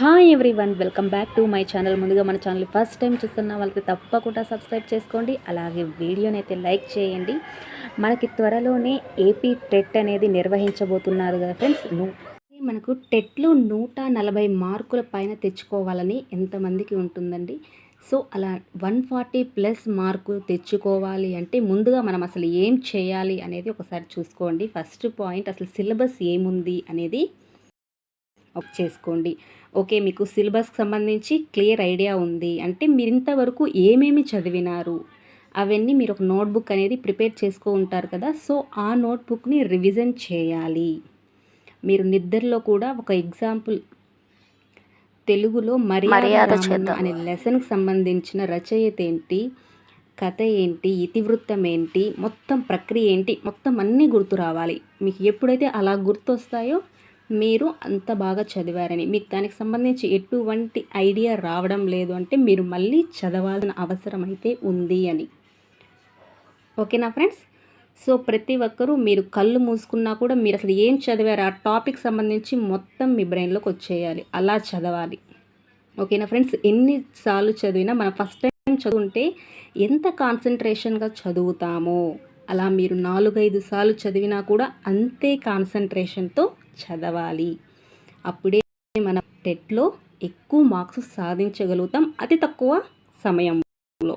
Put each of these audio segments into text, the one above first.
Hi everyone welcome back to my channel ముందుగా మన channel first time చూస్తున్న వాళ్ళకి తప్పకుండా సబ్స్క్రైబ్ చేసుకోండి. అలాగే వీడియోని అయితే లైక్ చేయండి. మనకి త్వరలోనే ఏపీ టెట్ అనేది నిర్వహించబోతున్నారు కదా ఫ్రెండ్స్ మనకు టెట్లో నూట నలభై మార్కుల పైన తెచ్చుకోవాలని ఎంతమందికి ఉంటుందండి? సో అలా వన్ ఫార్టీ ప్లస్ మార్కులు తెచ్చుకోవాలి అంటే ముందుగా మనం అసలు ఏం చేయాలి అనేది ఒకసారి చూసుకోండి. ఫస్ట్ పాయింట్ అసలు సిలబస్ ఏముంది అనేది ఒక చేసుకోండి. ఓకే మీకు సిలబస్కి సంబంధించి క్లియర్ ఐడియా ఉంది. అంటే మీరు ఇంతవరకు ఏమేమి చదివినారు? అవన్నీ మీరు ఒక నోట్బుక్ అనేది ప్రిపేర్ చేసుకో ఉంటారు కదా. సో ఆ నోట్బుక్ని రివిజన్ చేయాలి. మీరు నిద్రలో కూడా ఒక ఎగ్జాంపుల్ తెలుగులో మర్యాద అనే లెసన్కి సంబంధించిన రచయిత ఏంటి? కథ ఏంటి? ఇతివృత్తం ఏంటి? మొత్తం ప్రక్రియ ఏంటి? మొత్తం అన్నీ గుర్తు రావాలి. మీకు ఎప్పుడైతే అలా గుర్తొస్తాయో మీరు అంత బాగా చదివారని. మీకు దానికి సంబంధించి ఎటువంటి ఐడియా రావడం లేదు అంటే మీరు మళ్ళీ చదవాల్సిన అవసరం అయితే ఉంది అని. ఓకేనా ఫ్రెండ్స్? సో ప్రతి ఒక్కరూ మీరు కళ్ళు మూసుకున్నా కూడా మీరు అసలు ఏం చదివారు? ఆ టాపిక్ సంబంధించి మొత్తం మీ బ్రెయిన్లోకి వచ్చేయాలి. అలా చదవాలి. ఓకేనా ఫ్రెండ్స్? ఎన్నిసార్లు చదివినా మనం ఫస్ట్ టైం చదువుంటే ఎంత కాన్సన్ట్రేషన్గా చదువుతామో అలా మీరు నాలుగైదు సార్లు చదివినా కూడా అంతే కాన్సన్ట్రేషన్తో చదవాలి. అప్పుడే మనం టెట్లో ఎక్కువ మార్క్స్ సాధించగలుగుతాం. అతి తక్కువ సమయంలో.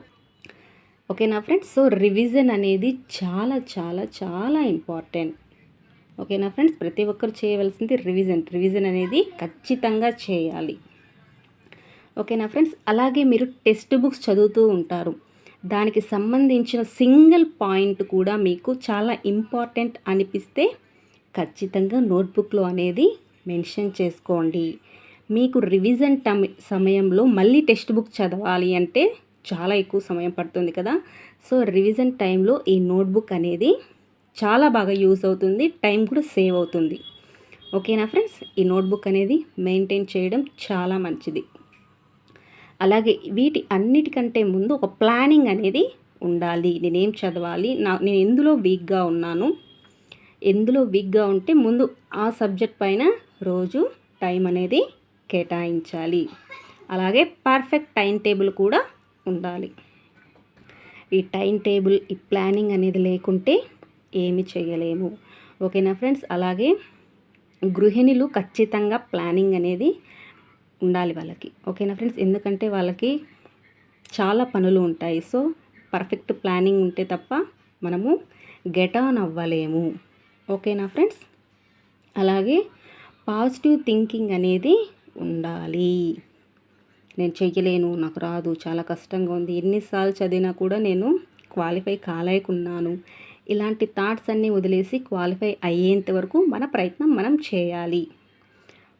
ఓకేనా ఫ్రెండ్స్? సో రివిజన్ అనేది చాలా చాలా చాలా ఇంపార్టెంట్. ఓకేనా ఫ్రెండ్స్? ప్రతి ఒక్కరు చేయవలసింది రివిజన్. రివిజన్ అనేది ఖచ్చితంగా చేయాలి. ఓకేనా ఫ్రెండ్స్? అలాగే మీరు టెక్స్ట్ బుక్స్ చదువుతూ ఉంటారు. దానికి సంబంధించిన సింగిల్ పాయింట్ కూడా మీకు చాలా ఇంపార్టెంట్ అనిపిస్తే ఖచ్చితంగా నోట్బుక్లో అనేది మెన్షన్ చేసుకోండి. మీకు రివిజన్ టమ్ సమయంలో మళ్ళీ టెక్స్ట్ బుక్ చదవాలి అంటే చాలా ఎక్కువ సమయం పడుతుంది కదా. సో రివిజన్ టైంలో ఈ నోట్బుక్ అనేది చాలా బాగా యూస్ అవుతుంది. టైం కూడా సేవ్ అవుతుంది. ఓకేనా ఫ్రెండ్స్? ఈ నోట్బుక్ అనేది మెయింటైన్ చేయడం చాలా మంచిది. అలాగే వీటి అన్నిటికంటే ముందు ఒక ప్లానింగ్ అనేది ఉండాలి. నేనేం చదవాలి? నా నేను ఎందులో వీక్గా ఉన్నాను? ఎందులో వీక్గా ఉంటే ముందు ఆ సబ్జెక్ట్ పైన రోజు టైం అనేది కేటాయించాలి. అలాగే పర్ఫెక్ట్ టైం టేబుల్ కూడా ఉండాలి. ఈ టైం టేబుల్ ఈ ప్లానింగ్ అనేది లేకుంటే ఏమి చేయలేము. ఓకేనా ఫ్రెండ్స్? అలాగే గృహిణులు ఖచ్చితంగా ప్లానింగ్ అనేది ఉండాలి వాళ్ళకి. ఓకేనా ఫ్రెండ్స్? ఎందుకంటే వాళ్ళకి చాలా పనులు ఉంటాయి. సో పర్ఫెక్ట్ ప్లానింగ్ ఉంటే తప్ప మనము గెట్ ఆన్ అవ్వలేము. ఓకేనా ఫ్రెండ్స్? అలాగే పాజిటివ్ థింకింగ్ అనేది ఉండాలి. నేను చెయ్యలేను నాకు రాదు చాలా కష్టంగా ఉంది. ఎన్నిసార్లు చదివినా కూడా నేను క్వాలిఫై కాలేకున్నాను. ఇలాంటి థాట్స్ అన్నీ వదిలేసి క్వాలిఫై అయ్యేంత వరకు మన ప్రయత్నం మనం చేయాలి.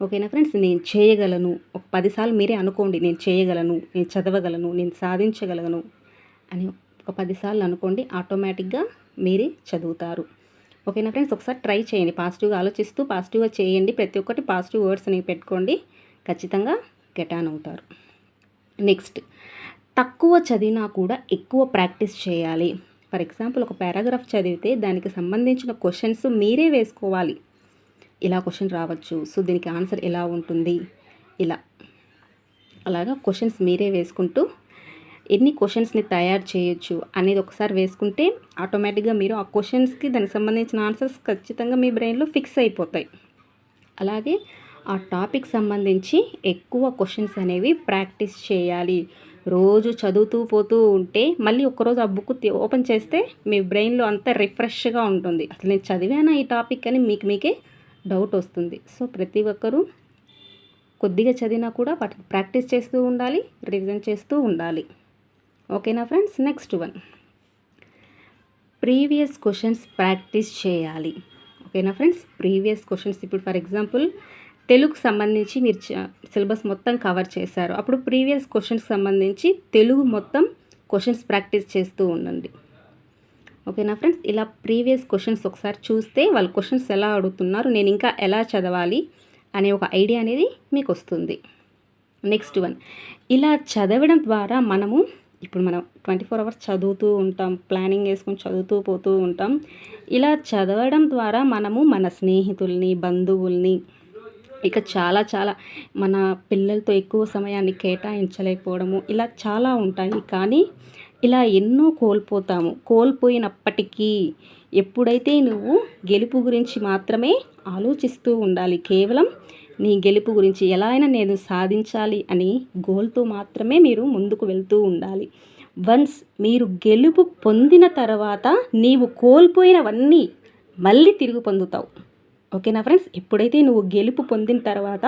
ఓకేనా ఫ్రెండ్స్? నేను చేయగలను. ఒక పదిసార్లు మీరే అనుకోండి నేను చేయగలను నేను చదవగలను నేను సాధించగలను అని ఒక పదిసార్లు అనుకోండి ఆటోమేటిక్గా మీరే చదువుతారు. ఓకేనా ఫ్రెండ్స్? ఒకసారి ట్రై చేయండి. పాజిటివ్గా ఆలోచిస్తూ పాజిటివ్గా చేయండి. ప్రతి ఒక్కటి పాజిటివ్ వర్డ్స్ అనేవి పెట్టుకోండి. ఖచ్చితంగా గెటాన్ అవుతారు. నెక్స్ట్ తక్కువ చదివినా కూడా ఎక్కువ ప్రాక్టీస్ చేయాలి. ఫర్ ఎగ్జాంపుల్ ఒక పారాగ్రాఫ్ చదివితే దానికి సంబంధించిన క్వశ్చన్స్ మీరే వేసుకోవాలి. ఇలా క్వశ్చన్ రావచ్చు. సో దీనికి ఆన్సర్ ఎలా ఉంటుంది? ఇలా. అలాగా క్వశ్చన్స్ మీరే వేసుకుంటూ ఎన్ని క్వశ్చన్స్ని తయారు చేయొచ్చు అనేది ఒకసారి వేసుకుంటే ఆటోమేటిక్గా మీరు ఆ క్వశ్చన్స్కి దానికి సంబంధించిన ఆన్సర్స్ ఖచ్చితంగా మీ బ్రెయిన్లో ఫిక్స్ అయిపోతాయి. అలాగే ఆ టాపిక్ సంబంధించి ఎక్కువ క్వశ్చన్స్ అనేవి ప్రాక్టీస్ చేయాలి. రోజు చదువుతూ పోతూ ఉంటే మళ్ళీ ఒకరోజు ఆ బుక్ ఓపెన్ చేస్తే మీ బ్రెయిన్లో అంతా రిఫ్రెష్గా ఉంటుంది. అసలు నేను చదివానా ఈ టాపిక్ అని మీకు మీకే డౌట్ వస్తుంది. సో ప్రతి ఒక్కరూ కొద్దిగా చదివినా కూడా వాటిని ప్రాక్టీస్ చేస్తూ ఉండాలి రివిజన్ చేస్తూ ఉండాలి. ఓకేనా friends? Next one. Previous questions practice చేయాలి. ఓకేనా ఫ్రెండ్స్? ప్రీవియస్ క్వశ్చన్స్ ఇప్పుడు ఫర్ ఎగ్జాంపుల్ తెలుగు సంబంధించి మీరు సిలబస్ మొత్తం కవర్ చేశారు. అప్పుడు ప్రీవియస్ క్వశ్చన్స్ సంబంధించి తెలుగు మొత్తం క్వశ్చన్స్ ప్రాక్టీస్ చేస్తూ ఉండండి. ఓకేనా ఫ్రెండ్స్? ఇలా ప్రీవియస్ క్వశ్చన్స్ ఒకసారి చూస్తే వాళ్ళు క్వశ్చన్స్ ఎలా అడుగుతున్నారు నేను ఇంకా ఎలా చదవాలి అనే ఒక ఐడియా అనేది మీకు వస్తుంది. Next one. ఇలా చదవడం ద్వారా మనము ఇప్పుడు మనం ట్వంటీ ఫోర్ అవర్స్ చదువుతూ ఉంటాం ప్లానింగ్ వేసుకొని చదువుతూ పోతూ ఉంటాం. ఇలా చదవడం ద్వారా మనము మన స్నేహితుల్ని బంధువుల్ని ఇక చాలా చాలా మన పిల్లలతో ఎక్కువ సమయాన్ని కేటాయించలేకపోవడము ఇలా చాలా ఉంటాయి. కానీ ఇలా ఎన్నో కోల్పోతాము. కోల్పోయినప్పటికీ ఎప్పుడైతే నువ్వు గెలుపు గురించి మాత్రమే ఆలోచిస్తూ ఉండాలి కేవలం నీ గెలుపు గురించి ఎలా అయినా నేను సాధించాలి అని గోల్తో మాత్రమే మీరు ముందుకు వెళ్తూ ఉండాలి. వన్స్ మీరు గెలుపు పొందిన తర్వాత నీవు కోల్పోయినవన్నీ మళ్ళీ తిరిగి పొందుతావు. ఓకేనా ఫ్రెండ్స్? ఎప్పుడైతే నువ్వు గెలుపు పొందిన తర్వాత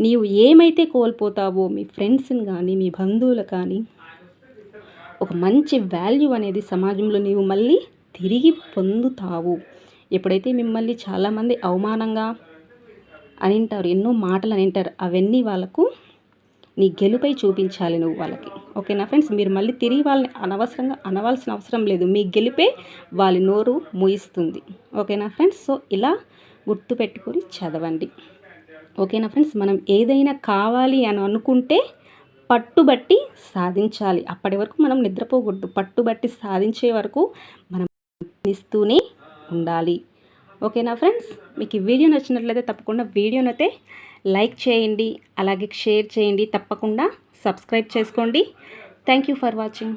నీవు ఏమైతే కోల్పోతావో మీ ఫ్రెండ్స్ని కానీ మీ బంధువులు కానీ ఒక మంచి వాల్యూ అనేది సమాజంలో నీవు మళ్ళీ తిరిగి పొందుతావు. ఎప్పుడైతే మిమ్మల్ని చాలామంది అవమానంగా అనింటారు ఎన్నో మాటలు అనింటారు. అవన్నీ వాళ్ళకు నీ గెలుపై చూపించాలి నువ్వు వాళ్ళకి. ఓకేనా ఫ్రెండ్స్? మీరు మళ్ళీ తిరిగి వాళ్ళని అనవసరంగా అనవలసిన అవసరం లేదు. మీ గెలిపే వాళ్ళ నోరు ముయిస్తుంది. ఓకేనా ఫ్రెండ్స్? సో ఇలా గుర్తుపెట్టుకొని చదవండి. ఓకేనా ఫ్రెండ్స్? మనం ఏదైనా కావాలి అని అనుకుంటే పట్టుబట్టి సాధించాలి. అప్పటి వరకు మనం నిద్రపోకూడదు. పట్టుబట్టి సాధించే వరకు మనం ఇస్తూనే ఉండాలి. ఓకేనా ఫ్రెండ్స్? మీకు ఈ వీడియో నచ్చినట్లయితే తప్పకుండా వీడియోనైతే లైక్ చేయండి అలాగే షేర్ చేయండి తప్పకుండా సబ్స్క్రైబ్ చేసుకోండి. Thank you for watching.